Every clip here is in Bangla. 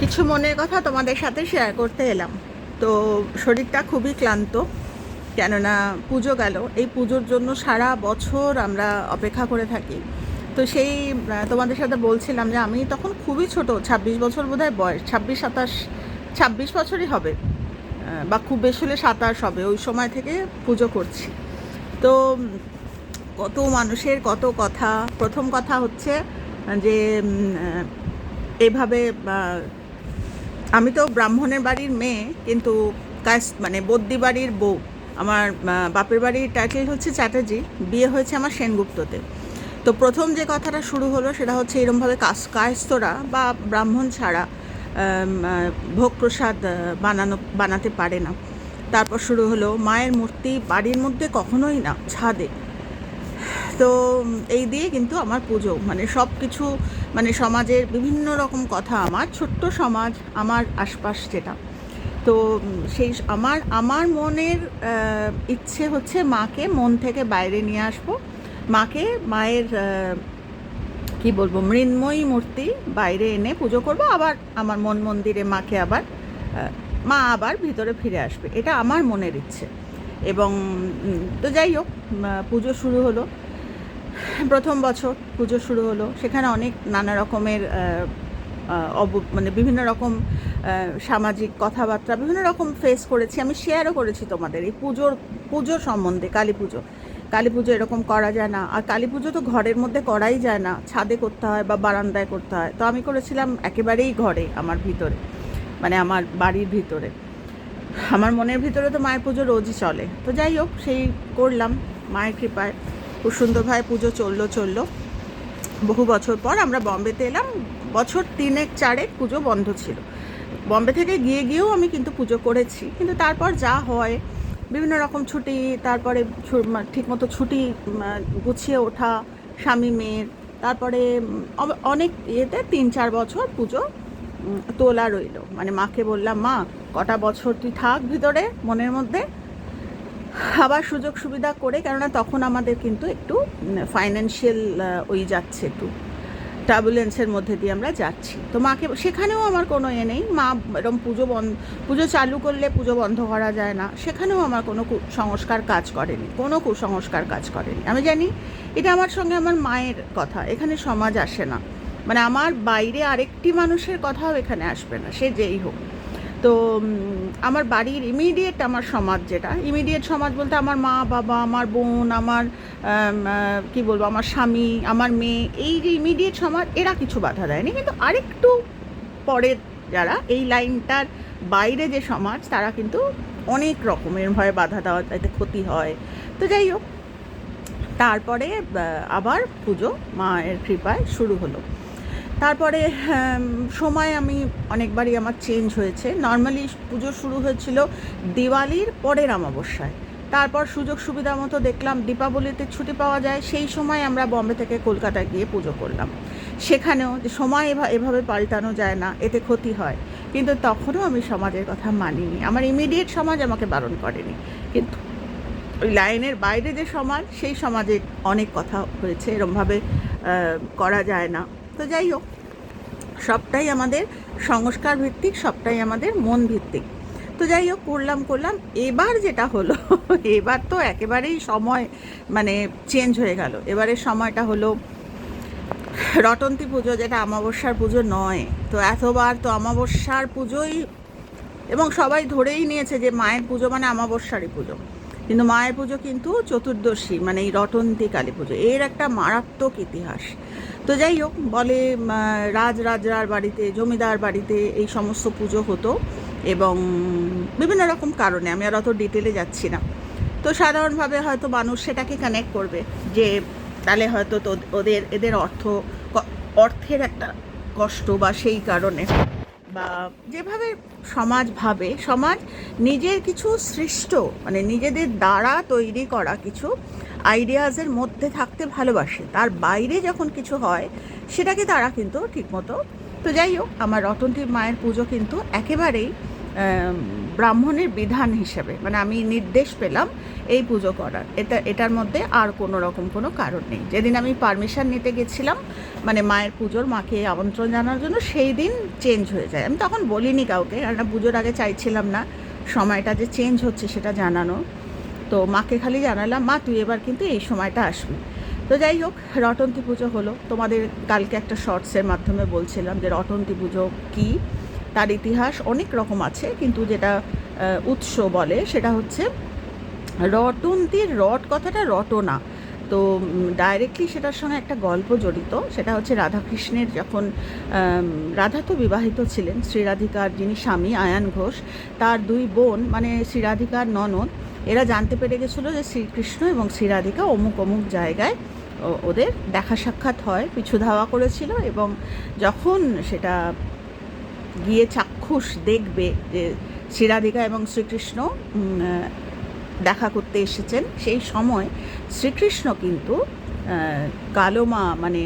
কিছু মনের কথা তোমাদের সাথে শেয়ার করতে এলাম। তো শরীরটা খুবই ক্লান্ত, কেননা পুজো গেল। এই পুজোর জন্য সারা বছর আমরা অপেক্ষা করে থাকি। তো সেই তোমাদের সাথে বলছিলাম যে আমি তখন খুবই ছোট, ছাব্বিশ বছর বোধহয় বয়স, ছাব্বিশ, সাতাশ, ছাব্বিশ বছরই হবে বা খুব বেশি হলে সাতাশ হবে, ওই সময় থেকে পুজো করছি। তো কত মানুষের কত কথা, প্রথম কথা হচ্ছে যে এভাবে আমি তো ব্রাহ্মণের বাড়ির মেয়ে, কিন্তু কাস মানে বদ্যি বাড়ির বউ। আমার বাপের বাড়ির টাইটেল হচ্ছে চ্যাটার্জি, বিয়ে হয়েছে আমার সেনগুপ্ততে। তো প্রথম যে কথাটা শুরু হলো সেটা হচ্ছে এরমভাবে কাস কায়স্তরা বা ব্রাহ্মণ ছাড়া ভোগ প্রসাদ বানানো, বানাতে পারে না। তারপর শুরু হলো মায়ের মূর্তি বাড়ির মধ্যে কখনোই না, ছাদে। তো এই দিয়ে কিন্তু আমার পুজো মানে সব কিছু মানে সমাজের বিভিন্ন রকম কথা আমার, ছোট্ট সমাজ আমার আশপাশ যেটা। তো সেই আমার আমার মনের ইচ্ছে হচ্ছে মাকে মন থেকে বাইরে নিয়ে আসব। মাকে মায়ের কি বলব, মৃন্ময়ী মূর্তি বাইরে এনে পুজো করব। আবার আমার মন মন্দিরে মাকে আবার মা আবার ভিতরে ফিরে আসবে। এটা আমার মনের ইচ্ছে। এবং তো যাই হোক পুজো শুরু হলো। প্রথম বছর পুজো শুরু হলো। সেখানে অনেক নানা রকমের অব মানে বিভিন্ন রকম সামাজিক কথাবার্তা, বিভিন্ন রকম ফেস করেছি। আমি শেয়ারও করেছি তোমাদের এই পুজোর, পুজো সম্বন্ধে, কালী পুজো। কালী পুজো এরকম করা যায় না। আর কালী পুজো তো ঘরের মধ্যে করাই যায় না। ছাদে করতে হয় বা বারান্দায় করতে হয়। তো আমি করেছিলাম একেবারেই ঘরে, আমার ভিতরে মানে আমার বাড়ির ভিতরে। আমার মনের ভিতরে তো মায়ের পুজো রোজই চলে। তো যাই হোক, সেই করলাম মায়ের কৃপায়। খুব সুন্দরভাবে পুজো চলল চলল। বহু বছর পর আমরা বম্বেতে এলাম। বছর তিনেক, চারেক পুজো বন্ধ ছিল। বম্বে থেকে গিয়ে গিয়েও আমি কিন্তু পুজো করেছি। কিন্তু তারপর যা হয়, বিভিন্ন রকম ছুটি, তারপরে ঠিকমতো ছুটি গুছিয়ে ওঠা, স্বামী, মেয়ের, তারপরে অনেক ইয়েতে তিন, চার বছর পুজো তোলা রইল। মানে মাকে বললাম, মা, কটা বছর তুই থাক ভিতরে, মনের মধ্যে? আবার সুযোগ সুবিধা করে, কেননা তখন আমাদের কিন্তু একটু ফাইন্যান্সিয়াল ওই যাচ্ছে একটু। টার্বুলেন্সের মধ্যে দিয়ে আমরা যাচ্ছি। তো মাকে, সেখানেও আমার কোনো এ নেই। মা এরকম পুজো বন্ধ পুজো চালু করলে পুজো বন্ধ করা যায় না। সেখানেও আমার কোনো সংস্কার কাজ করেনি। কোনো কুসংস্কার কাজ করেনি। আমি জানি এটা আমার সঙ্গে আমার মায়ের কথা। এখানে সমাজ আসে না। মানে আমার বাইরে আরেকটি মানুষের কথাও এখানে আসবে না। সে যেই হোক। তো আমার বাড়ির ইমিডিয়েট আমার সমাজ যেটা ইমিডিয়েট সমাজ বলতে আমার মা বাবা আমার বোন আমার আম, কি বলব আমার স্বামী আমার মেয়ে এই যে ইমিডিয়েট সমাজ এরা কিছু বাধা দেয়নি। কিন্তু আরেকটু পরের যারা এই লাইনটার বাইরে যে সমাজ তারা কিন্তু অনেক রকমের ভয়ে বাধা দেওয়া তাতে ক্ষতি হয়। তো যাই হোক তারপরে আবার পুজো মায়ের কৃপায় শুরু হলো। তারপরে উম, সময় আমি অনেকবারই আমার চেঞ্জ হয়েছে। নর্মালি পুজো শুরু হয়েছিল দিওয়ালির পরের অমাবস্যায়। তারপর সুযোগ সুবিধা মতো দেখলাম দীপাবলিতে ছুটি পাওয়া যায় সেই সময় আমরা বম্বে থেকে কলকাতায় গিয়ে পুজো করলাম। সেখানেও যে সময় এভা- এভাবে পাল্টানো যায় না এতে ক্ষতি হয়। কিন্তু তখনও আমি সমাজের কথা মানিনি। আমার ইমিডিয়েট সমাজ আমাকে বারণ করেনি। কিন্তু ওই লাইনের বাইরে যে সমাজ সেই সমাজে অনেক কথা হয়েছে। এরমভাবে করা যায় না। তো যাই হোক, সবটাই আমাদের সংস্কার ভিত্তিক, সবটাই আমাদের মন ভিত্তিক। তো যাই হোক, করলাম করলাম। এবার যেটা হলো, এবার তো একেবারেই সময় মানে চেঞ্জ হয়ে গেল। এবারের সময়টা হলো রটন্তী পুজো, যেটা অমাবস্যার পুজো নয়। তো এতবার তো অমাবস্যার পুজোই এবং সবাই ধরেই নিয়েছে যে মায়ের পুজো মানে অমাবস্যারই পুজো। কিন্তু মায়ের পুজো কিন্তু চতুর্দশী মানে এই রটন্তী কালী পুজো। এর একটা মারাত্মক ইতিহাস। তো যাই হোক, বলে রাজ রাজরার বাড়িতে, জমিদার বাড়িতে এই সমস্ত পুজো হতো এবং বিভিন্ন রকম কারণে, আমি আর অত ডিটেলে যাচ্ছি না। তো সাধারণভাবে হয়তো মানুষ সেটাকে কানেক্ট করবে যে, তাহলে হয়তো তো ওদের, এদের অর্থ অর্থের একটা কষ্ট বা সেই কারণে বা যেভাবে সমাজ ভাবে, সমাজ নিজের কিছু সৃষ্ট মানে নিজেদের দ্বারা তৈরি করা কিছু আইডিয়াজের মধ্যে থাকতে ভালোবাসে। তার বাইরে যখন কিছু হয়, সেটাকে তারা কিন্তু ঠিকমতো, তো যাই হোক, আমার রতনটির মায়ের পুজো কিন্তু একেবারেই ব্রাহ্মণের বিধান হিসেবে মানে আমি নির্দেশ পেলাম এই পুজো করার। এটা, এটার মধ্যে আর কোনো রকম কোনো কারণ নেই। যেদিন আমি পারমিশন নিতে গেছিলাম মানে মায়ের পুজোর, মাকে আমন্ত্রণ জানার জন্য, সেই দিন চেঞ্জ হয়ে যায়। আমি তখন বলিনি কাউকে কারণ পুজোর আগে চাইছিলাম না। সময়টা যে চেঞ্জ হচ্ছে সেটা জানানো। তো মাকে খালি জানালাম, মা, তুই এবার কিন্তু এই সময়টা আসবি। তো যাই হোক, রটন্তী পুজো হলো। তোমাদের কালকে একটা শর্টসের মাধ্যমে বলছিলাম যে রটন্তী পুজো কী? তার ইতিহাস অনেক রকম আছে, কিন্তু যেটা উৎস বলে সেটা হচ্ছে রটন্তীর রট, কথাটা রটনা। তো ডাইরেক্টলি সেটার সঙ্গে একটা গল্প জড়িত, সেটা হচ্ছে রাধাকৃষ্ণের যখন রাধা তো বিবাহিত ছিলেন, শ্রীরাধিকার যিনি স্বামী আয়ান ঘোষ, তার দুই বোন মানে শ্রীরাধিকার ননদ, এরা জানতে পেরে গেছিল যে শ্রীকৃষ্ণ এবং শ্রীরাধিকা অমুক অমুক জায়গায় ওদের দেখা সাক্ষাৎ হয়, পিছু ধাওয়া করেছিল এবং যখন সেটা গিয়ে চাক্ষুষ দেখবে যে শ্রীরাধিকা এবং শ্রীকৃষ্ণ দেখা করতে এসেছেন। সেই সময় শ্রীকৃষ্ণ কিন্তু আহ, কালো মা মানে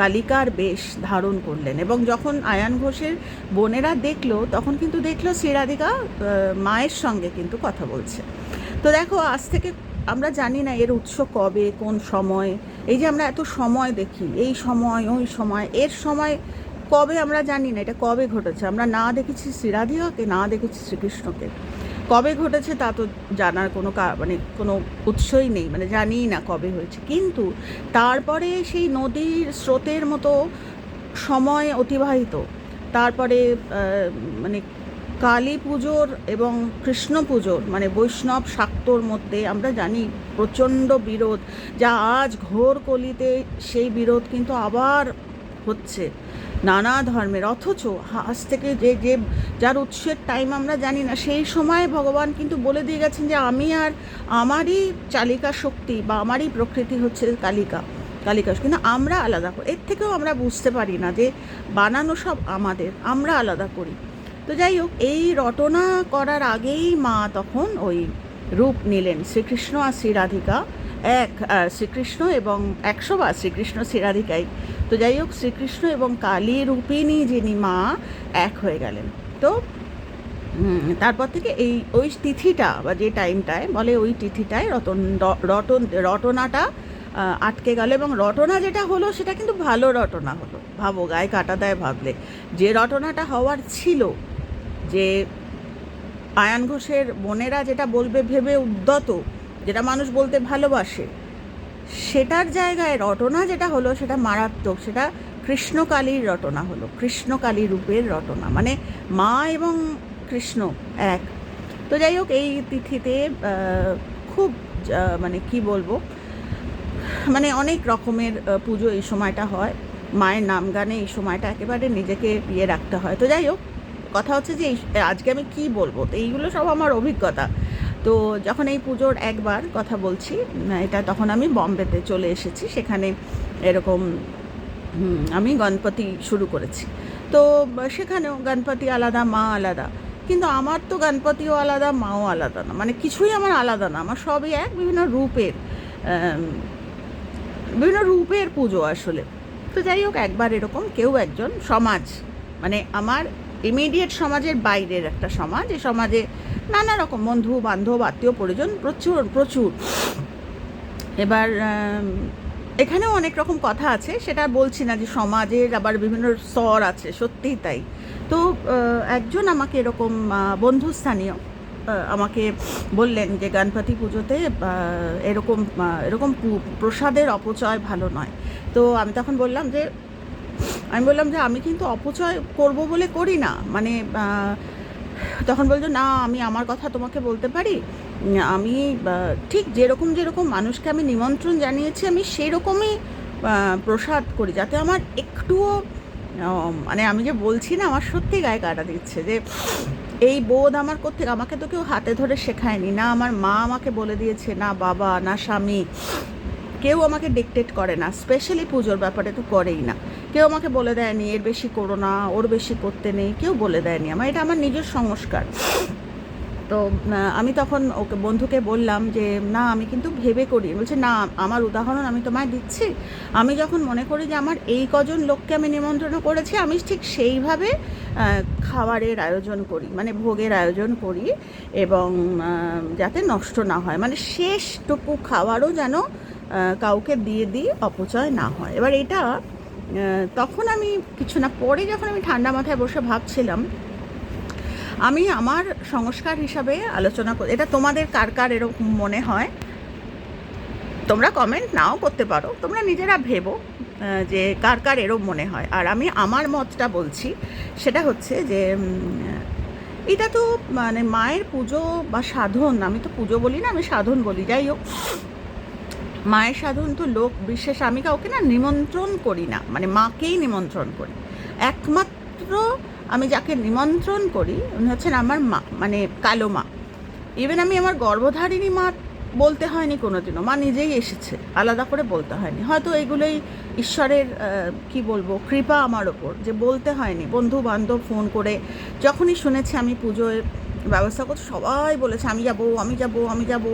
কালিকার বেশ ধারণ করলেন এবং যখন আয়ান ঘোষের বোনেরা দেখল তখন কিন্তু দেখল শ্রীরাধিকা মায়ের সঙ্গে কিন্তু কথা বলছে। তো দেখো আজ থেকে আমরা জানি না এর উৎস কবে কোন সময়। এই যে আমরা এত সময় দেখি এই সময় ওই সময় এর সময় কবে আমরা জানি না, এটা কবে ঘটেছে? আমরা না দেখেছি শ্রীরাধিকাকে না দেখেছি শ্রীকৃষ্ণকে। কবে ঘটেছে তা তো জানার কোনো মানে কোনো উৎসই নেই মানে জানিই না কবে হয়েছে। কিন্তু তারপরে সেই নদীর স্রোতের মতো সময় অতিবাহিত, তারপরে মানে কালী পুজোর এবং কৃষ্ণ পুজোর মানে বৈষ্ণব শাক্তর মধ্যে আমরা জানি প্রচণ্ড বিরোধ, যা আজ ঘোর কলিতে সেই বিরোধ কিন্তু আবার হচ্ছে। নানা ধর্মের। অথচ আজ থেকে যে যে, যার উৎসের টাইম আমরা জানি না, সেই সময় ভগবান কিন্তু বলে দিয়ে গেছেন যে, আমি আর আমারই চালিকা শক্তি বা আমারই প্রকৃতি হচ্ছে কালিকা কালিকা কিন্তু আমরা আলাদা করি। এর থেকেও আমরা বুঝতে পারি না যে, বানানো সব আমাদের, আমরা আলাদা করি। তো যাই হোক, এই রটনা করার আগেই মা তখন ওই রূপ নিলেন শ্রীকৃষ্ণ আর শ্রীরাধিকা। এক শ্রীকৃষ্ণ এবং একশো বার শ্রীকৃষ্ণ শ্রীরাধিকাই তো যাই হোক, শ্রীকৃষ্ণ এবং কালী রূপিণী যিনি মা, এক হয়ে গেলেন। তো তারপর থেকে এই, ওই তিথিটা বা যে টাইমটায় বলে ওই তিথিটায় রতন রটন রটনাটা আটকে গেল এবং রটনা যেটা হলো সেটা কিন্তু ভালো রটনা হলো। ভাবো, গায়ে কাটা দেয় ভাবলে। যে রটনাটা হওয়ার ছিল, যে আয়ান ঘোষের বোনেরা যেটা বলবে ভেবে উদ্যত, যেটা মানুষ বলতে ভালোবাসে সেটার জায়গায় রটনা যেটা হলো সেটা মারাত্মক, সেটা কৃষ্ণকালীর রটনা হলো, কৃষ্ণকালী রূপের রটনা মানে মা এবং কৃষ্ণ এক। তো যাই হোক, এই তিথিতে খুব মানে কি বলব মানে অনেক রকমের পুজো এই সময়টা হয়, মায়ের নাম গানে এই সময়টা একেবারে নিজেকে ইয়ে রাখতে হয়। তো যাই হোক, কথা হচ্ছে যে আজকে আমি কি বলব? তো এইগুলো সব আমার অভিজ্ঞতা। তো যখন এই পুজোর একবার কথা বলছি এটা তখন আমি বম্বেতে চলে এসেছি, সেখানে এরকম আমি গণপতি শুরু করেছি। তো সেখানেও গণপতি আলাদা, মা আলাদা। কিন্তু আমার তো গণপতিও আলাদা, মাও আলাদা না। মানে কিছুই আমার আলাদা না। আমার সবই এক বিভিন্ন রূপের বিভিন্ন রূপের পুজো আসলে। তো যাই হোক, একবার এরকম কেউ একজন সমাজ মানে আমার ইমিডিয়েট সমাজের বাইরের একটা সমাজ, এই সমাজে নানা রকম বন্ধু, বান্ধব, আত্মীয়, পরিজন, প্রচুর প্রচুর। এবার এখানেও অনেক রকম কথা আছে, সেটা বলছি না যে সমাজের আবার বিভিন্ন স্তর আছে, সত্যিই তাই। তো একজন আমাকে এরকম বন্ধুস্থানীয় আমাকে বললেন যে গণপতি পুজোতে এরকম এরকম প্রসাদের অপচয় ভালো নয়। তো আমি তখন বললাম যে, আমি বললাম যে আমি কিন্তু অপচয় করব বলে করি না। মানে তখন বলছো না, আমি আমার কথা তোমাকে বলতে পারি। আমি ঠিক যেরকম যেরকম মানুষকে আমি নিমন্ত্রণ জানিয়েছি, আমি সেই রকমই প্রসাদ করি। যাতে আমার একটুও মানে আমি যে বলছি না, আমার সত্যি গায়ে কাটা দিচ্ছে যে, এই বোধ আমার কোথেকে আমাকে তো কেউ হাতে ধরে শেখায়নি। না, আমার মা আমাকে বলে দিয়েছে, না, বাবা, না, স্বামী। কেউ আমাকে ডিকটেট করে না স্পেশালি পুজোর ব্যাপারে তো করেই না। কেউ আমাকে বলে দেয়নি, এর বেশি করো না, ওর বেশি করতে নেই। কেউ বলে দেয়নি আমার এটা আমার নিজের সংস্কার। তো আমি তখন ওকে, বন্ধুকে বললাম যে, না, আমি কিন্তু ভেবে করি বলছে, না, আমার উদাহরণ আমি তোমায় দিচ্ছি। আমি যখন মনে করি যে আমার এই কজন লোককে আমি নিমন্ত্রণ করেছি, আমি ঠিক সেইভাবে খাবারের আয়োজন করি মানে ভোগের আয়োজন করি এবং যাতে নষ্ট না হয়। মানে শেষটুকু খাবারও যেন কাউকে দিয়ে দিই অপচয় না হয়। এবার এটা তখন আমি কিছু না, পরে যখন আমি ঠান্ডা মাথায় বসে ভাবছিলাম, আমি আমার সংস্কার হিসাবে আলোচনা করি, এটা তোমাদের কার কার এরকম মনে হয়? তোমরা কমেন্ট নাও করতে পারো, তোমরা নিজেরা ভেবো যে কার কার এরম মনে হয়। আর আমি আমার মতটা বলছি, সেটা হচ্ছে যে এটা তো মানে মায়ের পুজো বা সাধন, আমি তো পুজো বলি না, আমি সাধন বলি, যাই হোক। মায়ের সাধন তো লোক বিশেষ, আমি কাউকে না নিমন্ত্রণ করি না মানে মাকেই নিমন্ত্রণ করি। একমাত্র আমি যাকে নিমন্ত্রণ করি, উনি হচ্ছেন আমার মা মানে কালো মা। ইভেন আমি আমার গর্ভধারিণী মা বলতে হয়নি কোনোদিনও, মা নিজেই এসেছে, আলাদা করে বলতে হয়নি। হয়তো এগুলোই ঈশ্বরের কি বলব, কৃপা আমার ওপর, যে বলতে হয়নি। বন্ধু বান্ধব ফোন করে যখনই শুনেছে আমি পুজোয় ব্যবস্থা করতে সবাই বলেছে, আমি যাব আমি যাব আমি যাব।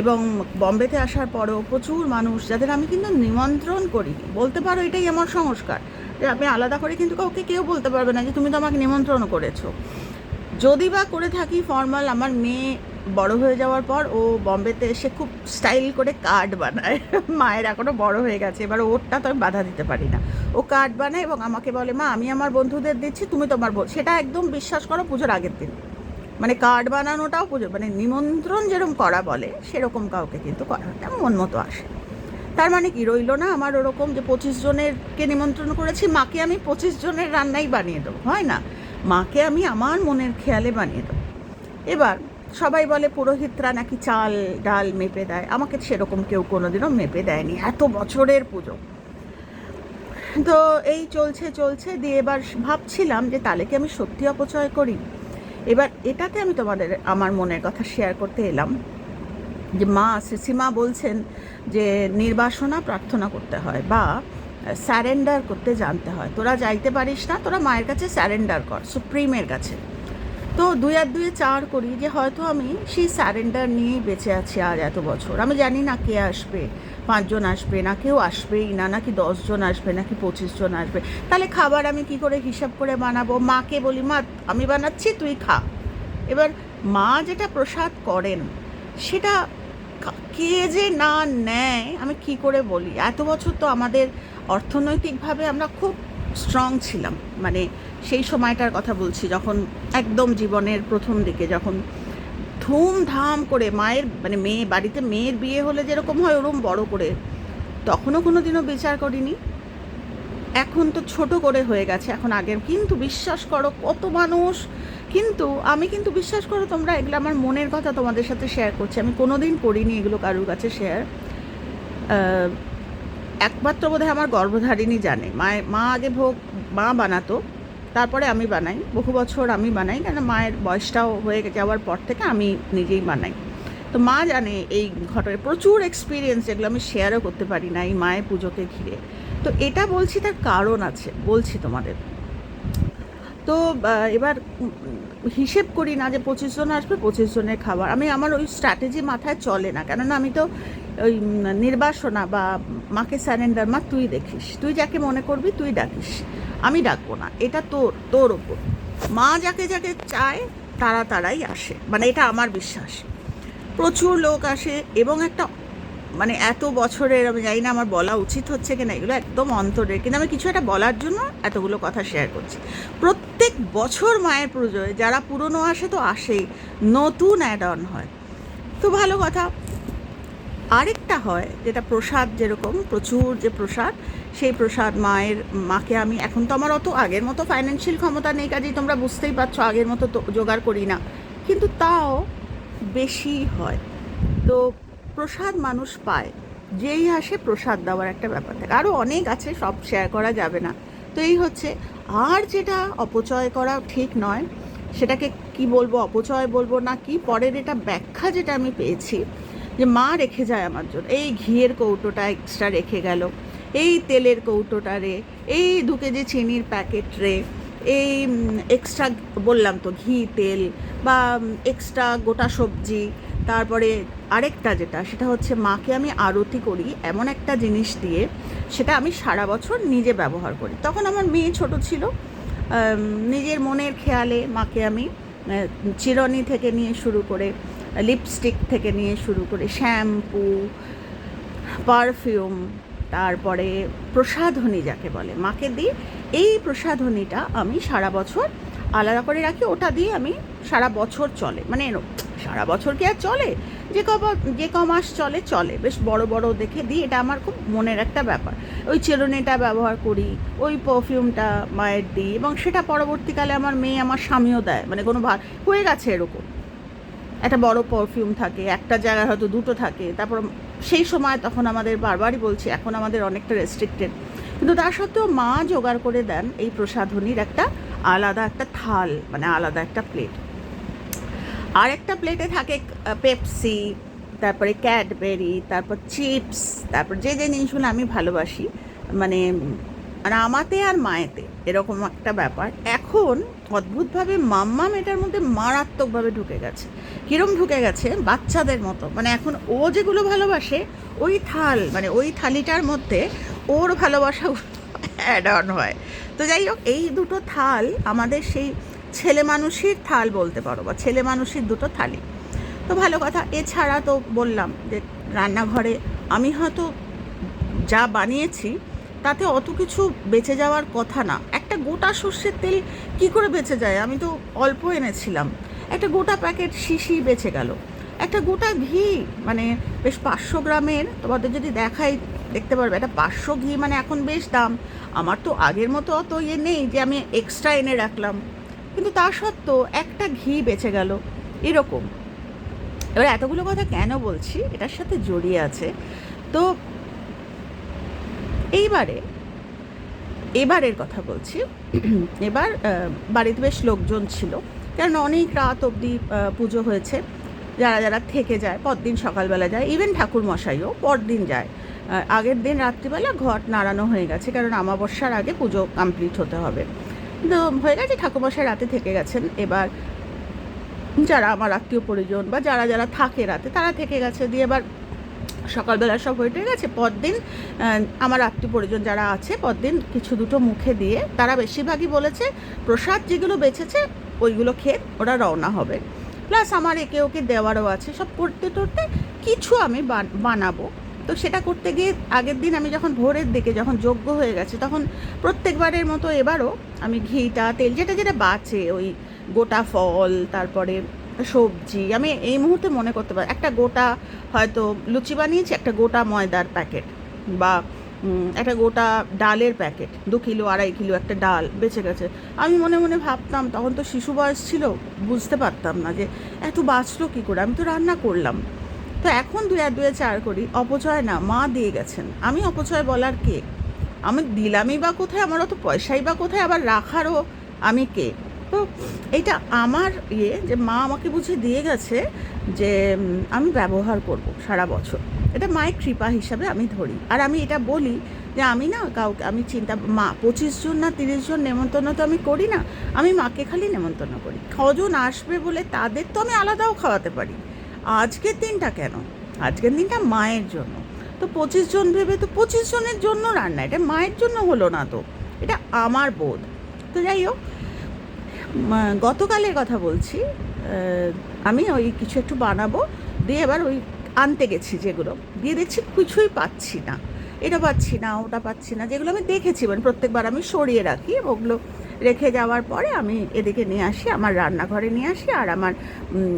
এবং বম্বেতে আসার পরেও প্রচুর মানুষ, যাদের আমি কিন্তু নিমন্ত্রণ করিনি বলতে পারো এটাই আমার সংস্কার, যে আমি আলাদা করে কিন্তু কাউকে কেউ বলতে পারবে না যে, তুমি তো আমাকে নিমন্ত্রণ করেছ। যদি বা করে থাকি ফর্মাল, আমার মেয়ে বড় হয়ে যাওয়ার পর ও বম্বেতে এসে খুব স্টাইল করে কার্ড বানায়। মায়ের এখনও বড় হয়ে গেছে, এবার ওরটা তো আমি বাধা দিতে পারি না। ও কার্ড বানায় এবং আমাকে বলে, মা, আমি আমার বন্ধুদের দিচ্ছি, তুমি তোমার সেটা একদম বিশ্বাস করো, পুজোর আগের দিন। মানে কার্ড বানানোটাও পুজো মানে নিমন্ত্রণ যেরকম করা বলে সেরকম কাউকে কিন্তু করা না, মন মতো আসে। তার মানে কি রইল না আমার ওরকম যে পঁচিশ জনেরকে নিমন্ত্রণ করেছি মাকে আমি পঁচিশ জনের রান্নাই বানিয়ে দেবো হয় না? মাকে আমি আমার মনের খেয়ালে বানিয়ে দেবো। এবার সবাই বলে পুরোহিতরা নাকি চাল ডাল মেপে দেয় আমাকে সেরকম কেউ কোনোদিনও মেপে দেয়নি এত বছরের পুজো। তো এই চলছে চলছে দিয়ে এবার ভাবছিলাম যে তাহলে কি আমি সত্যি অপচয় করি? এবার এটাতে আমি তোমাদের আমার মনের কথা শেয়ার করতে এলাম। যে মা সিসিমা বলছেন যে নির্বাসনা প্রার্থনা করতে হয় বা স্যারেন্ডার করতে জানতে হয়। তোরা যাইতে পারিস না, তোরা মায়ের কাছে স্যারেন্ডার কর, সুপ্রিমের কাছে। তো দুই আর দুয়ে চার করি যে হয়তো আমি সেই স্যারেন্ডার নিয়েই বেঁচে আছি আজ এত বছর। আমি জানি না কে আসবে পাঁচজন আসবে না, কেউ আসবেই না, নাকি দশজন আসবে, নাকি পঁচিশ জন আসবে? তাহলে খাবার আমি কি করে হিসাব করে বানাবো? মাকে বলি, মা, আমি বানাচ্ছি, তুই খা। এবার মা যেটা প্রসাদ করেন, সেটা কে যে না নেয়, আমি কি করে বলি? এত বছর তো আমাদের অর্থনৈতিকভাবে আমরা খুব স্ট্রং ছিলাম। মানে সেই সময়টার কথা বলছি, যখন একদম জীবনের প্রথম দিকে, যখন ধুমধাম করে মায়ের মানে মেয়ে, বাড়িতে মেয়ের বিয়ে হলে যেরকম হয় ওরকম বড় করে, তখনও কোনো দিনও বিচার করিনি। এখন তো ছোট করে হয়ে গেছে, এখন আগের, কিন্তু বিশ্বাস করো কত মানুষ, কিন্তু আমি কিন্তু বিশ্বাস করো তোমরা এগুলো আমার মনের কথা তোমাদের সাথে শেয়ার করছি। আমি কোনো দিন করিনি এগুলো কারোর কাছে শেয়ার একমাত্র বোধহয় আমার গর্ভধারিণী জানে। মায়ের মা আগে ভোগ, মা বানাতো। তারপরে আমি বানাই। বহু বছর আমি বানাই কেন মায়ের বয়সটাও হয়ে যাওয়ার পর থেকে আমি নিজেই বানাই। তো মা জানে এই ঘটনায় প্রচুর এক্সপিরিয়েন্স যেগুলো আমি শেয়ারও করতে পারি না এই মায়ের পুজোকে ঘিরে। তো এটা বলছি তার কারণ আছে, বলছি তোমাদের। তো এবার হিসেব করি না যে পঁচিশ জন আসবে, পঁচিশ জনের খাবার। আমি আমার ওই স্ট্র্যাটেজি মাথায় চলে না, কেননা আমি তো ওই নির্বাসনা বা মাকে স্যারেন্ডার মা তুই দেখিস। তুই যাকে মনে করবি তুই ডাকিস। আমি ডাকবো না, এটা তোর তোর ওপর মা যাকে যাকে চায়, তারা তারাই আসে মানে এটা আমার বিশ্বাস। প্রচুর লোক আসে এবং একটা মানে এত বছরের, আমি জানি না আমার বলা উচিত হচ্ছে কিনা, এগুলো একদম অন্তরের, কিন্তু আমি কিছু একটা বলার জন্য এতগুলো কথা শেয়ার করছি। প্রত্যেক বছর মায়ের পুজোয় যারা পুরনো আসে তো আসেই, নতুন অ্যাড অন হয়। তো ভালো কথা। আরেকটা হয়, যেটা প্রসাদ যেরকম, প্রচুর যে প্রসাদ সেই প্রসাদ মায়ের, মাকে আমি, এখন তো আমার অত আগের মতো ফাইন্যান্সিয়াল ক্ষমতা নেই, কাজেই তোমরা বুঝতেই পারছ, আগের মতো জোগাড় করি না। কিন্তু তাও বেশি হয়। তো প্রসাদ মানুষ পায়, যেই আসে প্রসাদ দেওয়ার একটা ব্যাপার থাকে। আরও অনেক আছে, সব শেয়ার করা যাবে না। তো এই হচ্ছে, আর যেটা অপচয় করা ঠিক নয়, সেটাকে কি বলব, অপচয় বলব না কি, পরের এটা ব্যাখ্যা যেটা আমি পেয়েছি, যে মা রেখে যায় আমার জন্য। এই ঘিয়ের কৌটোটা এক্সট্রা রেখে গেল। এই তেলের কৌটোটা রে, এই দু কেজি চিনির প্যাকেট রে, এই এক্সট্রা বললাম তো, ঘি, তেল বা এক্সট্রা গোটা সবজি, তারপরে আরেকটা যেটা, সেটা হচ্ছে মাকে আমি আরতি করি এমন একটা জিনিস দিয়ে, সেটা আমি সারা বছর নিজে ব্যবহার করি। তখন আমার মেয়ে ছোট ছিল নিজের মনের খেয়ালে মাকে আমি চিরনি থেকে নিয়ে শুরু করে লিপস্টিক থেকে নিয়ে শুরু করে, শ্যাম্পু পারফিউম তারপরে প্রসাধনী যাকে বলে, মাকে দিই এই প্রসাধনীটা আমি সারা বছর আলাদা করে রাখি, ওটা দিয়ে আমি সারা বছর চলে। মানে সারা বছর কি আর চলে? যে ক যে ক মাস চলে চলে। বেশ বড় বড় দেখে দিই, এটা আমার খুব মনের একটা ব্যাপার। ওই চিরুনিটা ব্যবহার করি, ওই পারফিউমটা মায়ের দিই, এবং সেটা পরবর্তীকালে আমার মেয়ে আমার স্বামীও দেয়। মানে কোনো ভা, হয়ে গেছে এরকম। একটা বড় পারফিউম থাকে, একটা জায়গায় হয়তো দুটো থাকে, তারপর সেই সময় তখন আমাদের বারবারই বলছি, এখন আমাদের অনেকটা রেস্ট্রিক্টেড কিন্তু তা সত্ত্বেও মা জোগাড় করে দেন এই প্রসাধনীর একটা আলাদা একটা থাল মানে আলাদা একটা প্লেট আর একটা প্লেটে থাকে পেপসি তারপরে ক্যাডবেরি তারপর চিপস তারপর যে যে জিনিসগুলো আমি ভালোবাসি মানে মানে আমাতে আর মায়েতে, এরকম একটা ব্যাপার। এখন অদ্ভুতভাবে মাম্মা এটার মধ্যে মারাত্মকভাবে ঢুকে গেছে। কিরম ঢুকে গেছে? বাচ্চাদের মতো। মানে এখন ও যেগুলো ভালোবাসে, ওই থাল মানে ওই থালিটার মধ্যে ওর ভালোবাসা অ্যাড অন হয়। তো যাই হোক, এই দুটো থাল আমাদের সেই ছেলে মানুষের থাল বলতে পারো, বা ছেলে মানুষের দুটো থালি। তো ভালো কথা, এছাড়া তো বললাম যে রান্নাঘরে আমি হয়তো যা বানিয়েছি তাতে অত কিছু বেঁচে যাওয়ার কথা না। একটা গোটা সর্ষের তেল কি করে বেঁচে যায়? আমি তো অল্প এনেছিলাম। একটা গোটা প্যাকেট শিশি বেঁচে গেল। একটা গোটা ঘি মানে বেশ পাঁচশো গ্রামের, তোমাদের যদি দেখাই, দেখতে পারবে। একটা পাঁচশো ঘি মানে এখন বেশ দাম। আমার তো আগের মতো অত ইয়ে নেই যে আমি এক্সট্রা এনে রাখলাম। কিন্তু তা সত্ত্বেও একটা ঘি বেঁচে গেল। এরকম। এবার এতগুলো কথা কেন বলছি? এটার সাথে জড়িয়ে আছে। তো এইবারে, এবারের কথা বলছি। এবার বাড়িতে বেশ লোকজন ছিল। কারণ অনেক রাত অবধি পুজো হয়েছে। যারা যারা থেকে যায়, পরদিন সকালবেলা যায় ইভেন ঠাকুর মশাইও পরদিন যায়। আগের দিন রাত্রিবেলা ঘট নাড়ানো হয়ে গেছে, কারণ আমাবস্যার আগে পুজো কমপ্লিট হতে হবে। তো হয়ে গেছে, ঠাকুরমশাই রাতে থেকে গেছেন। এবার যারা আমার আত্মীয় পরিজন বা যারা যারা থাকে রাতে, তারা থেকে গেছে। দিয়ে এবার সকালবেলা সব হয়ে গেছে। পরদিন আমার আত্মীয় পরিজন যারা আছে, পরদিন কিছু দুটো মুখে দিয়ে তারা বেশিরভাগই বলেছে, প্রসাদ যেগুলো বেঁচেছে, ওইগুলো খেয়ে ওরা রওনা হবে। প্লাস আমার একে ওকে দেওয়ারও আছে। সব করতে টরতে কিছু আমি বান- বানাবো। তো সেটা করতে গিয়ে আগের দিন আমি যখন ভোরের দিকে যখন যোগ্য হয়ে গেছে, তখন প্রত্যেকবারের মতো এবারও আমি ঘিটা, তেল, যেটা যেটা বাঁচে, ওই গোটা ফল, তারপরে সবজি, আমি এই মুহূর্তে মনে করতে পারি, একটা গোটা হয়তো লুচি বানিয়েছি, একটা গোটা ময়দার প্যাকেট বা একটা গোটা ডালের প্যাকেট, দু কিলো, আড়াই কিলো একটা ডাল বেঁচে গেছে। আমি মনে মনে ভাবতাম, তখন তো শিশু বয়স ছিল, বুঝতে পারতাম না যে এত বাঁচলো কী করে? আমি তো রান্না করলাম। তো এখন দুই আর দুয়ে চার করি, অপচয় না, মা দিয়ে গেছেন। আমি অপচয় বলার কে? আমি দিলামই বা কোথায়, আমার অত পয়সাই বা কোথায়, আবার রাখারও আমি কে? তো এটা আমার ইয়ে যে মা আমাকে বুঝে দিয়ে গেছে যে আমি ব্যবহার করব সারা বছর। এটা মায়ের কৃপা হিসাবে আমি ধরি। আর আমি এটা বলি যে, আমি না কাউকে, আমি চিন্তা, মা পঁচিশ জন না তিরিশ জন নেমন্তন্ন তো আমি করি না, আমি মাকে খালি নেমন্তন্ন করি। কজন আসবে বলে তাদের তো আমি আলাদাও খাওয়াতে পারি। আজকের দিনটা কেন? আজকের দিনটা মায়ের জন্য। তো পঁচিশ জন ভেবে তো পঁচিশ জনের জন্য রান্না, এটা মায়ের জন্য হলো না তো। এটা আমার বোধ। তো যাই হোক গতকালের কথা বলছি। আমি ওই কিছু একটু বানাবো। দিয়ে এবার ওই আনতে গেছি যেগুলো। দিয়ে দেখছি কিছুই পাচ্ছি না। এটা পাচ্ছি না, ওটা পাচ্ছি না। যেগুলো আমি দেখেছি মানে প্রত্যেকবার আমি সরিয়ে রাখি, ওগুলো রেখে যাওয়ার পরে আমি এদিকে নিয়ে আসি, আমার রান্নাঘরে নিয়ে আসি, আর আমার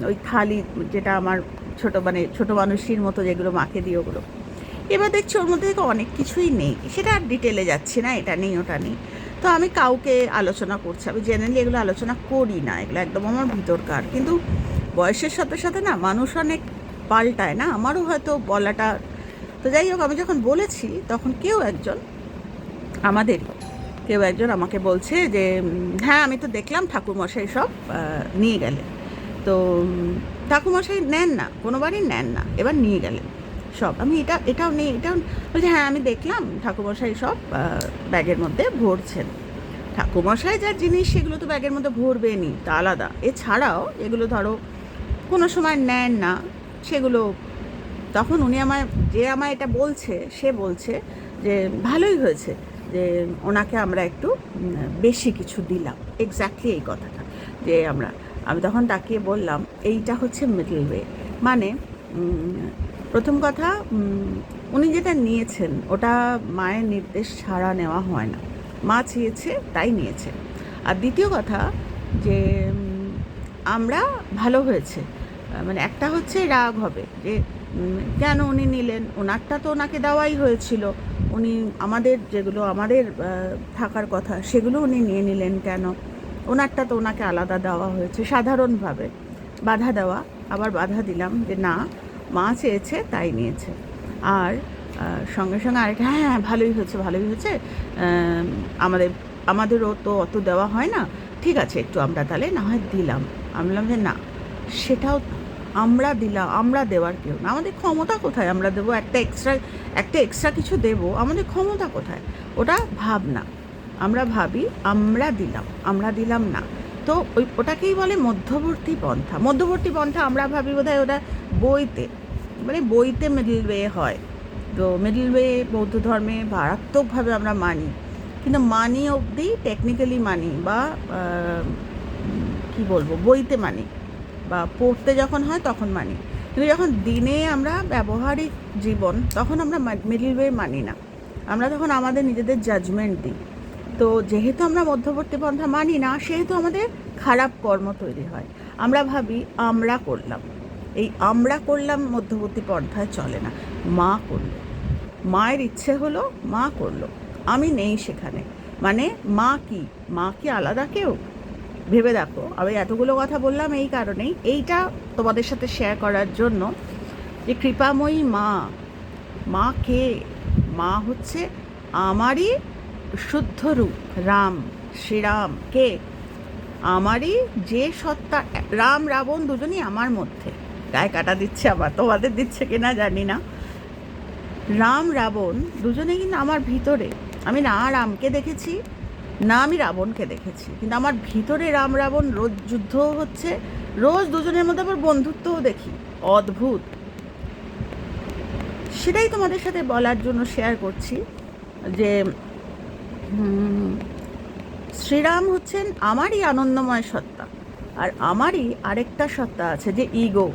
ওই থালি যেটা আমার ছোট মানে ছোট মানুষের মতো যেগুলো মাকে দিই ওগুলো। এবার দেখছি ওর মধ্যে অনেক কিছুই নেই। সেটা আর ডিটেলে যাচ্ছি না, এটা নেই, ওটা নেই। তো আমি কাউকে আলোচনা করছি, আমি জেনারেলি এগুলো আলোচনা করি না, এগুলো একদম আমার ভিতরকার। কিন্তু বয়সের সাথে সাথে না মানুষ অনেক পাল্টায় না, আমারও হয়তো বলাটা, তো যাই হোক, আমি যখন বলেছি, তখন কেউ একজন আমাদের, কেউ একজন আমাকে বলছে যে হ্যাঁ আমি তো দেখলাম ঠাকুরমশাই সব নিয়ে গেলেন। তো, ঠাকুরমশাই নেন না, কোনোবারই নেন না, এবার নিয়ে গেলেন। সব। আমি এটা, এটাও নেই, এটাও বলছে হ্যাঁ আমি দেখলাম, ঠাকুরমশাই সব ব্যাগের মধ্যে ভরছেন। ঠাকুমশাই যা জিনিস, সেগুলো তো ব্যাগের মধ্যে ভরবে নি তা আলাদা। এছাড়াও, এগুলো ধরো, কোনো সময় নেন না, সেগুলো তখন উনি আমায়, যে আমায় এটা বলছে, সে বলছে যে, ভালোই হয়েছে যে, ওনাকে আমরা একটু বেশি কিছু দিলাম। এক্স্যাক্টলি এই কথাটা। যে আমরা, আমি তখন তাকিয়ে বললাম, এইটা হচ্ছে মিডল ওয়ে মানে প্রথম কথা উনি যেটা নিয়েছেন, ওটা মায়ের নির্দেশ ছাড়া নেওয়া হয় না। মা চেয়েছে, তাই নিয়েছে। আর দ্বিতীয় কথা যে আমরা ভালো হয়েছে। মানে একটা হচ্ছে রাগ হবে যে কেন উনি নিলেন? ওনারটা তো ওনাকে দেওয়াই হয়েছিল। উনি আমাদের যেগুলো, আমাদের থাকার কথা, সেগুলো উনি নিয়ে নিলেন কেন? ওনারটা তো ওনাকে আলাদা দেওয়া হয়েছে, সাধারণভাবে বাধা দেওয়া। আবার বাধা দিলাম যে না, মা চেয়েছে তাই নিয়েছে। আর সঙ্গে সঙ্গে আরেকটা হ্যাঁ হ্যাঁ ভালোই হয়েছে ভালোই হয়েছে। আমাদের, আমাদেরও তো অত দেওয়া হয় না। ঠিক আছে, একটু আমরা তাহলে না হয় দিলাম। আমি বললাম যে না, সেটাও আমরা দিলাম আমরা দেওয়ার কেউ না। আমাদের ক্ষমতা কোথায়? আমরা দেবো একটা এক্সট্রা একটা এক্সট্রা কিছু দেবো, আমাদের ক্ষমতা কোথায়? ওটা ভাবনা। আমরা ভাবি, আমরা দিলাম আমরা দিলাম না। তো ওই ওটাকেই বলে মধ্যবর্তী পন্থা। মধ্যবর্তী পন্থা আমরা ভাবি বোধহয় ওটা বইতে মানে বইতে মিডল ওয়ে হয়। তো মিডল ওয়ে বৌদ্ধ ধর্মে মারাত্মকভাবে আমরা মানি। কিন্তু মানি অবধি টেকনিক্যালি মানি বা কি বলব, বইতে মানি বা পড়তে যখন হয় তখন মানি। কিন্তু যখন দিনে আমরা ব্যবহারিক জীবন তখন আমরা মিডল ওয়ে মানি না। আমরা তখন আমাদের নিজেদের জাজমেন্ট দিই। তো যেহেতু আমরা মধ্যবর্তী পন্থা মানি না, সেহেতু আমাদের খারাপ কর্ম তৈরি হয়। আমরা ভাবি, আমরা করলাম। এই আমরা করলাম মধ্যবর্তী পন্থায় চলে না। মা করল। মায়ের ইচ্ছে হলো মা করল। আমি নেই সেখানে। মানে মা কি? মা কি আলাদা কেউ? ভেবে দেখো। আমি এতগুলো কথা বললাম এই কারণেই। এইটা তোমাদের সাথে শেয়ার করার জন্য যে কৃপাময়ী মা। মা কে? মা হচ্ছে আমারই শুদ্ধ রূপ, রাম, শ্রীরাম, কে? আমারই যে সত্তা, রাম, রাবণ দুজনই আমার মধ্যে। গায়ে কাটা দিচ্ছে আবার, তোমাদের দিচ্ছে কিনা জানি না। রাম, রাবণ দুজনে কিন্তু আমার ভিতরে। আমি না রামকে দেখেছি, না আমি রাবণকে দেখেছি। কিন্তু আমার ভিতরে রাম, রাবণ রোজ যুদ্ধও হচ্ছে, রোজ দুজনের মধ্যে আবার বন্ধুত্বও দেখি। অদ্ভুত। সেটাই তোমাদের সাথে বলার জন্য শেয়ার করছি যে শ্রীরাম হচ্ছেন আমারই আনন্দময় সত্তা। আর আমারই আরেকটা সত্তা আছে যে ইগো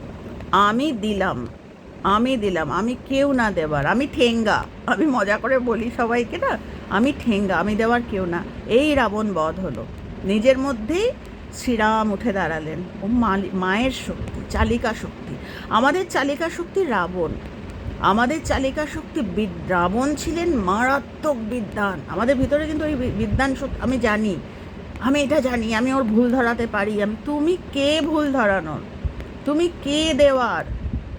আমি দিলাম। আমি দিলাম। আমি কেউ না দেবার। আমি ঠেঙ্গা। আমি মজা করে বলি সবাইকে না, আমি ঠেঙ্গা। আমি দেওয়ার কেউ না। এই রাবণ বধ হলো। নিজের মধ্যেই শ্রীরাম উঠে দাঁড়ালেন। ও মায়ের শক্তি, চালিকা শক্তি। আমাদের চালিকা শক্তি রাবণ। আমাদের চালিকা শক্তি রাবণ ছিলেন মারাত্মক বিদ্বান আমাদের ভিতরে কিন্তু ওই বি- বিদ্বান শক্তি, আমি জানি, আমি এটা জানি, আমি ওর ভুল ধরাতে পারি। আমি, তুমি কে ভুল ধরানোর? তুমি কে দেওয়ার?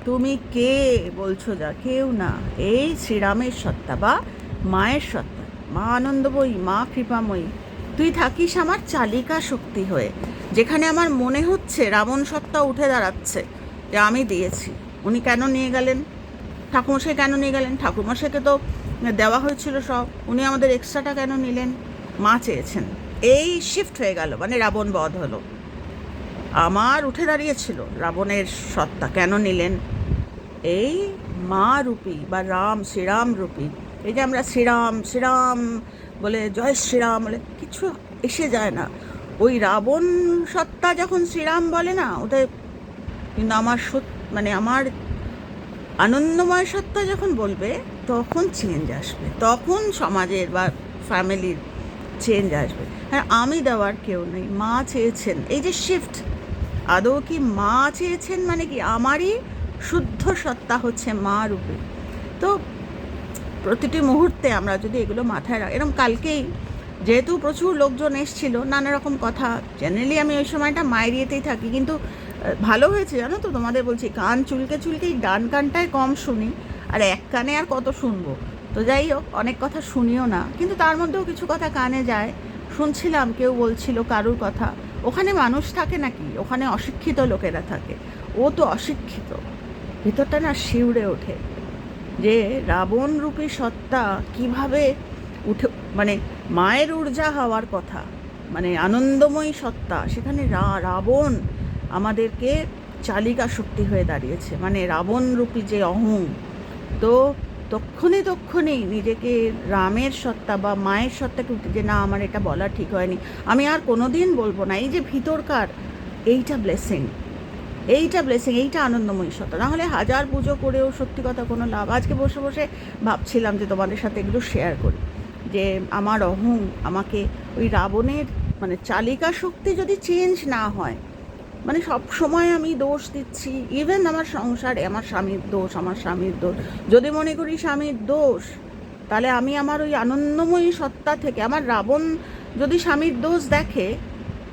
তুমি কে? বলছো যা, কেউ না। এই শ্রীরামের সত্তা বা মায়ের সত্তা। মা আনন্দময়ী, মা কৃপাময়ী। তুই থাকিস আমার চালিকা শক্তি হয়ে, যেখানে আমার মনে হচ্ছে রাবণ সত্তা উঠে দাঁড়াচ্ছে। যে আমি দিয়েছি। উনি কেন নিয়ে গেলেন? ঠাকুমশাই কেন নিয়ে গেলেন? ঠাকুরমশাইকে তো দেওয়া হয়েছিল সব। উনি আমাদের এক্সট্রাটা কেন নিলেন? মা চেয়েছেন। এই শিফট হয়ে গেল মানে রাবণ বধ হলো। আমার উঠে দাঁড়িয়েছিল, রাবণের সত্তা কেন নিলেন? এই মা রূপী বা রাম, শ্রীরাম রূপী, এই যে আমরা শ্রীরাম শ্রীরাম বলে, জয় শ্রীরাম বলে, কিছু এসে যায় না। ওই রাবণ সত্তা যখন শ্রীরাম বলে না ওটা কিন্তু আমার সত মানে আমার আনন্দময় সত্তা যখন বলবে, তখন চেঞ্জ আসবে। তখন সমাজের বা ফ্যামিলির চেঞ্জ আসবে। হ্যাঁ আমি দেওয়ার কেউ নেই, মা চেয়েছেন। এই যে শিফট আদৌ কি মা চেয়েছেন মানে কি আমারই শুদ্ধ সত্তা হচ্ছে মা রূপে? তো প্রতিটি মুহূর্তে আমরা যদি এগুলো মাথায় রাখ এরকম কালকেই যেহেতু প্রচুর লোকজন এসছিল, নানা রকম কথা। জেনারেলি আমি ওই সময়টা মায়ের ইয়েতেই থাকি, কিন্তু ভালো হয়েছে জানো তো? তোমাদের বলছি, কান চুলকে চুলকেই, ডান কানটায় কম শুনি, আর এক কানে আর কত শুনব? তো যাই হোক, অনেক কথা শুনিও না, কিন্তু তার মধ্যেও কিছু কথা কানে যায়। শুনছিলাম কেউ বলছিল কারুর কথা। ওখানে মানুষ থাকে নাকি? ওখানে অশিক্ষিত লোকেরা থাকে। ও তো অশিক্ষিত। ভিতরটা না শিউড়ে ওঠে। যে রাবণ রূপী সত্তা কীভাবে উঠে মানে মায়ের ঊর্জা হওয়ার কথা মানে আনন্দময়ী সত্তা, সেখানে রা- রাবণ আমাদেরকে চালিকা শক্তি হয়ে দাঁড়িয়েছে। মানে রাবণ রূপী যে অহং, তো তক্ষণে তক্ষণেই নিজেকে রামের সত্তা বা মায়ের সত্তাকে উঠে যে না, আমার এটা বলা ঠিক হয়নি। আমি আর কোনো দিন বলব না, এই যে ভিতরকার, এইটা ব্লেসিং এইটা ব্লেসিং এইটা আনন্দময়ী সত্তা। নাহলে হাজার পুজো করেও সত্যি কথা কোনো লাভ। আজকে বসে বসে ভাবছিলাম যে তোমাদের সাথে এগুলো শেয়ার করি। যে আমার অহং, আমাকে ওই রাবণের মানে চালিকা শক্তি যদি চেঞ্জ না হয় মানে সব সময় আমি দোষ দিচ্ছি। ইভেন আমার সংসারে আমার স্বামীর দোষ, আমার স্বামীর দোষ। যদি মনে করি স্বামীর দোষ, তাহলে আমি আমার ওই আনন্দময়ী সত্তা থেকে, আমার রাবণ যদি স্বামীর দোষ দেখে,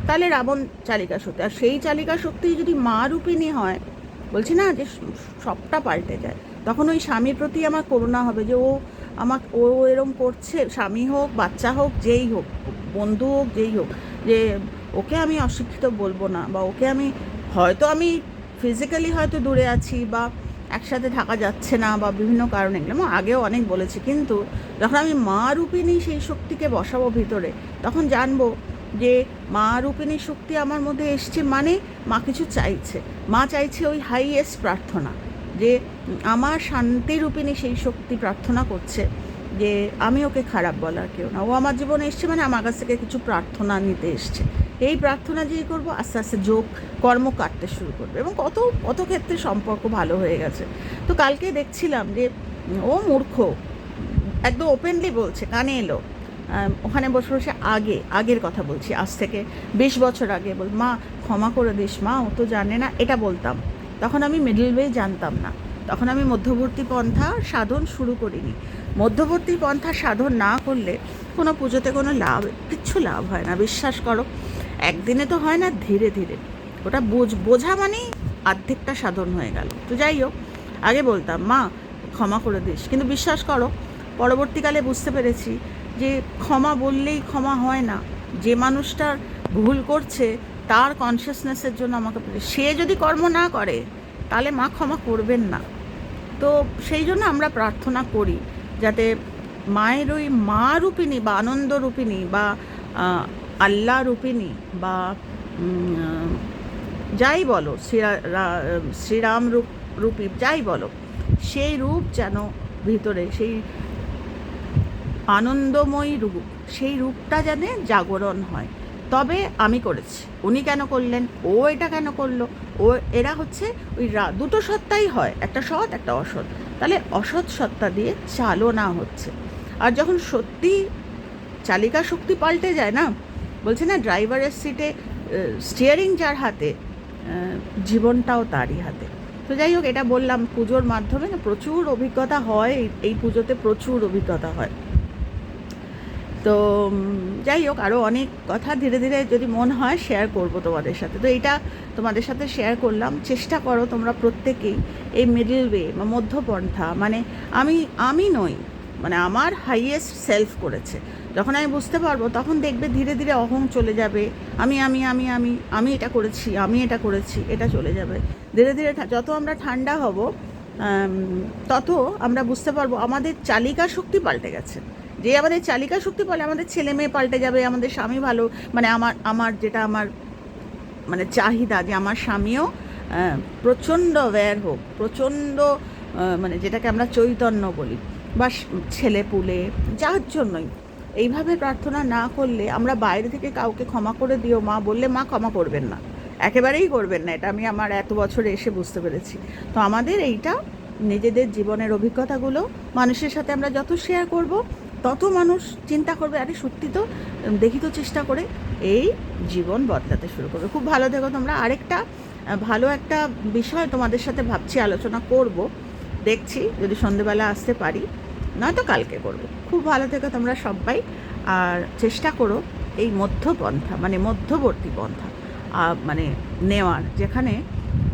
তাহলে রাবণ চালিকা শক্তি। আর সেই চালিকা শক্তি যদি মা রূপিণী হয়, বলছি না যে সবটা পাল্টে যায়, তখন ওই স্বামীর প্রতি আমার করুণা হবে যে ও আমাক ও এরম করছে, স্বামী হোক, বাচ্চা হোক, যেই হোক, বন্ধু হোক, যেই হোক, যে ওকে আমি অশিক্ষিত বলব না বা ওকে আমি, হয়তো আমি ফিজিক্যালি হয়তো দূরে আছি বা একসাথে থাকা যাচ্ছে না বা বিভিন্ন কারণে, এগুলো আমি আগেও অনেক বলেছি, কিন্তু যখন আমি মা রূপিণী সেই শক্তিকে বসাবো ভিতরে, তখন জানব যে মা রূপিণী শক্তি আমার মধ্যে এসছে মানে মা কিছু চাইছে। মা চাইছে ওই হাইয়েস্ট প্রার্থনা, যে আমার শান্তি রূপিণী সেই শক্তি প্রার্থনা করছে, যে আমি ওকে খারাপ বলার কেউ না। ও আমার জীবনে এসছে মানে আমার কাছ থেকে কিছু প্রার্থনা নিতে এসছে। এই প্রার্থনা যেই করব, আস্তে আস্তে যোগ, কর্ম কাটতে শুরু করবে এবং কত কত ক্ষেত্রে সম্পর্ক ভালো হয়ে গেছে। তো কালকে দেখছিলাম যে, ও মূর্খ, একদম ওপেনলি বলছে, কানে এলো। ওখানে বসে বসে আগে, আগের কথা বলছি, আজ থেকে বেশ বছর আগে বল, মা, ক্ষমা করে দিস, মা, ও তো জানে না। এটা বলতাম। তখন আমি মিডল ওয়ে জানতাম না। তখন আমি মধ্যবর্তী পন্থা সাধন শুরু করিনি। মধ্যবর্তী পন্থা সাধন না করলে কোনো পুজোতে কোনো লাভ, কিচ্ছু লাভ হয় না। বিশ্বাস করো একদিনে তো হয় না, ধীরে ধীরে। ওটা বোঝ, বোঝা মানেই অর্ধেকটা সাধন হয়ে গেল। তো যাই হোক, আগে বলতাম, মা, ক্ষমা করে দিস। কিন্তু বিশ্বাস করো, পরবর্তীকালে বুঝতে পেরেছি যে ক্ষমা বললেই ক্ষমা হয় না। যে মানুষটার ভুল করছে, তার কনসিয়াসনেসের জন্য আমাকে সে যদি কর্ম না করে, তাহলে মা ক্ষমা করবেন না। তো সেই জন্য আমরা প্রার্থনা করি, যাতে মায়ের ওই মা রূপিণী বা আনন্দ রূপিণী বা আল্লাহ রূপিণী বা যাই বলো, শ্রীরা- শ্রীরাম রূপ, রূপী, যাই বলো, সেই রূপ যেন ভিতরে, সেই আনন্দময়ী রূপ, সেই রূপটা যেন জাগরণ হয়। তবে আমি করেছি। উনি কেন করলেন? ও এটা কেন করল? ও, এরা হচ্ছে ওই দুটো সত্তাই হয়, একটা সৎ, একটা অসৎ। তাহলে অসৎ সত্তা দিয়ে চালনা হচ্ছে। আর যখন সত্যি, চালিকা শক্তি পাল্টে যায় না বলছে না ড্রাইভারের সিটে স্টিয়ারিং যার হাতে জীবনটাও তারই হাতে। তো যাই হোক, এটা বললাম পুজোর মাধ্যমে না, প্রচুর অভিজ্ঞতা হয়, এই- পুজোতে প্রচুর অভিজ্ঞতা হয়। তো যাই হোক আরও অনেক কথা ধীরে ধীরে যদি মন হয় শেয়ার করব তোমাদের সাথে। তো এটা তোমাদের সাথে শেয়ার করলাম, চেষ্টা করো তোমরা প্রত্যেকেই এই মিডল ওয়ে বা মধ্যপন্থা মানে আমি আমি নই মানে আমার হাইয়েস্ট সেলফ করেছে। যখন আমি বুঝতে পারব, তখন দেখবে ধীরে ধীরে অহং চলে যাবে। আমি আমি আমি আমি আমি এটা করেছি, আমি এটা করেছি, এটা চলে যাবে। ধীরে ধীরে যত আমরা ঠান্ডা হব তত আমরা বুঝতে পারব আমাদের চালিকা শক্তি পাল্টে গেছে। যে আমাদের চালিকা শক্তি পালে আমাদের ছেলে মেয়ে পাল্টে যাবে, আমাদের স্বামী ভালো মানে আমার আমার যেটা আমার মানে চাহিদা যে আমার স্বামীও প্রচণ্ড অ্যাওয়্যার হোক, প্রচণ্ড মানে যেটাকে আমরা চৈতন্য বলি, বা ছেলে পুলে, যার জন্যই। এইভাবে প্রার্থনা না করলে আমরা বাইরে থেকে কাউকে ক্ষমা করে দিও, মা বললে মা ক্ষমা করবেন না। একেবারেই করবেন না, এটা আমি আমার এত বছরে এসে বুঝতে পেরেছি। তো আমাদের এইটা, নিজেদের জীবনের অভিজ্ঞতাগুলো, মানুষের সাথে আমরা যত শেয়ার করব, তত মানুষ চিন্তা করবে, আরে সত্যি তো, দেখি তো চেষ্টা করে। এই জীবন বদলাতে শুরু করবে। খুব ভালো থেকো তোমরা। আরেকটা ভালো একটা বিষয় তোমাদের সাথে ভাবছি, আলোচনা করব। দেখছি যদি সন্ধেবেলা আসতে পারি, নয়তো কালকে করব। খুব ভালো থেকো তোমরা সবাই। আর চেষ্টা করো এই মধ্যপন্থা মানে মধ্যবর্তী পন্থা মানে নেওয়ার। যেখানে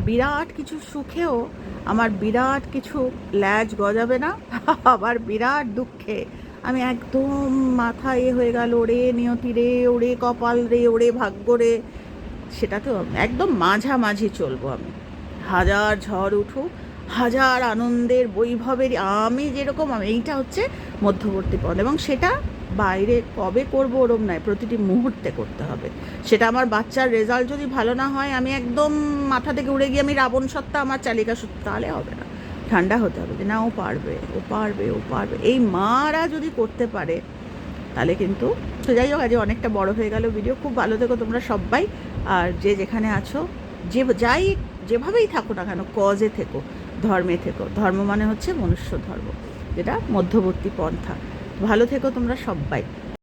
বিরাট কিছু সুখেও আমার বিরাট কিছু ল্যাজ গজাবে না, আবার বিরাট দুঃখে। আমি একদম মাথা এ হয়ে গেল, ওরে নিয়তি রে, ওরে কপাল রে, ওরে ভাগ্য রে। সেটা তো একদম মাঝামাঝি চলবো আমি। হাজার ঝড় উঠুক, হাজার আনন্দের বৈভবের আমি যেরকম আমি, এইটা হচ্ছে মধ্যবর্তী পদ এবং সেটা বাইরে কবে করব ওরম নয়, প্রতিটি মুহূর্তে করতে হবে। সেটা আমার বাচ্চার রেজাল্ট যদি ভালো না হয়, আমি একদম মাথা থেকে উড়ে গিয়ে আমি রাবণ সত্তা, আমার চালিকা সত্তা, তাহলে হবে না। ঠান্ডা হতে হবে যে না, ও পারবে ও পারবে ও পারবে। এই মারা যদি করতে পারে, তাহলে কিন্তু তো যাই হোক, আজ অনেকটা বড় হয়ে গেল ভিডিও খুব ভালো থেকো তোমরা সবাই আর যে যেখানে আছো, যে যাই, যেভাবেই থাকো না কেন কজে থেকো, ধর্মে থেকো। ধর্ম মানে হচ্ছে মনুষ্য ধর্ম। যেটা মধ্যবর্তী পন্থা। ভালো থেকো তোমরা সবাই